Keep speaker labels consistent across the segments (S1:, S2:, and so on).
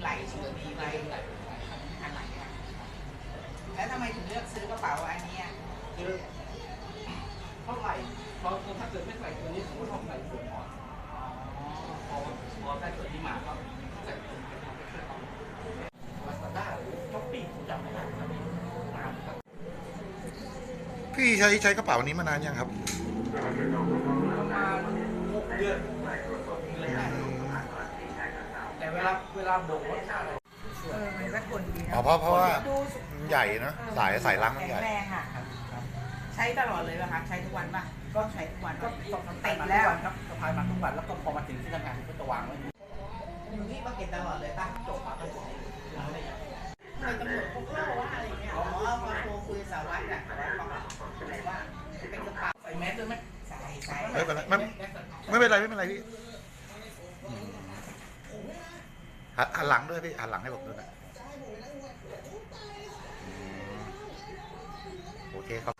S1: ไหลชุดนี้ไว้อะไรอะแล้วทำไมถึงเลือกซื้อกระเป๋าอันนี้อะ
S2: เพราะไหลเพราะถ้าเกิดไม่ใส่ตัวนี้ผมก็ต้องใส่ตัวก่อนพอพอได้ตัวนี้มาก็ใส่ตัวไปทำไปเครื่องเอามาสตาช็อปปี้จำไม่ได้ครับพี่
S3: พี่ใช้ใช้กระเป๋านี้มานานยังครับป
S2: ระมาณหกเดือนาเวลาโบกรถอะไร
S1: เออมันก็ทนดีอ๋นะอเพราะเพราะว่าดูมันใหญ่นะสายสายล้างมันแข็ใหงญ่ แรงอะใช้ตลอดเลยป่ะคะใช้ทุกวันป่ะก็ใช้ทุกวันก็ก็ต้องติติดดแล้แล้วว
S2: ครับสะพายมาทุกวันแล้วก็พอมาถึงที่ทำงานผมก็จะวางไว้อ
S1: ยู่ที่ปากเก็ตตลอดเลยป่ะจบปากก็จ
S2: บท
S1: ำไมตำรวจพกเล่าว่าอะไรเงี้ยอ๋อพอโทรคุยกับสารวัตรอะสารวัตรบอกว่าอะไรว่าเป็นกระเป๋า
S2: ใส่แมสด้วยไหม
S1: ใส่ใส่ ไม่เป็นไรไ
S2: ม่ไม่เป็นไรไม่
S3: เป็นไรพี่อืม หันหันหลังด้วยพี่หันหลังให้ผมด้วยนะอืมโอเคครับ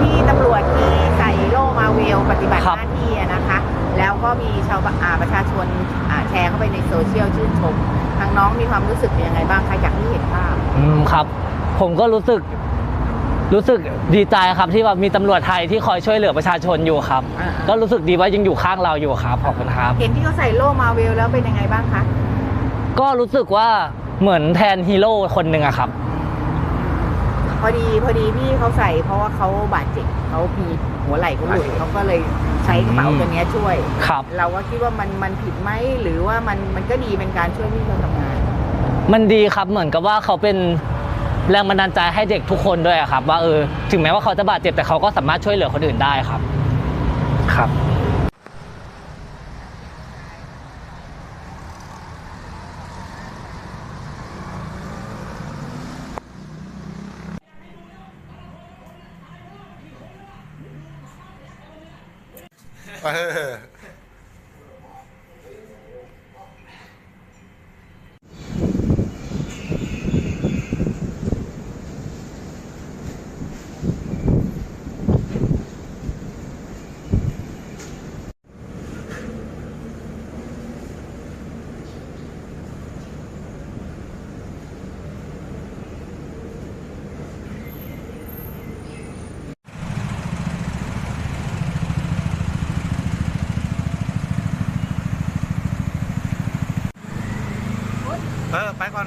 S1: ที่ตำรวจที่ใส่โล่มาเวลปฏิบัติ ครั ห บ น้าที่อะนะคะ แล้วก็ มีชาวบ้านอ่าประชาชนอ่าแชร์เข้าไปในโซเชียลชื่นชม ทางน้องมีความรู้สึกยังไงบ้างคะจากที่เห็นภาพ
S4: อืมครับ ผมก็รู้สึกรู้สึกดีใจครับที่ว่ามีตำรวจไทยที่คอยช่วยเหลือประชาชนอยู่ครับ
S1: อ่าก็
S4: รู้สึกดีว่ายังอยู่ข้างเราอยู่ครับขอบคุณครับ
S1: เห็นที่เขาใส่โล่มาเวลแล้วเป็นยังไงบ้างคะ
S4: ก็รู้สึกว่าเหมือนแทนฮีโร่คนหนึ่งอะครับ
S1: พ อดีพอดีพี่เขาใส่เพราะว่าเขาบาดเจ็บเขามีหัวไหล่เขาหลุดเขาก็เลยใช้กระเป๋าตัวเนี้ยช่วย
S4: ครับ
S1: เราก็คิดว่ามันมันผิดไหมหรือว่ามันมันก็ดีเป็นการช่วยพี่เขาทำงาน
S4: มันดีครับเหมือนกับว่าเขาเป็นแรงบันดาลใจให้เด็กทุกคนด้วยอะครับ ว่าเออถึงแม้ว่าเขาจะบาดเจ็บแต่เขาก็สามารถช่วยเหลือคนอื่นได้ครับ ครับ
S3: เ
S2: เออ ไปก่อน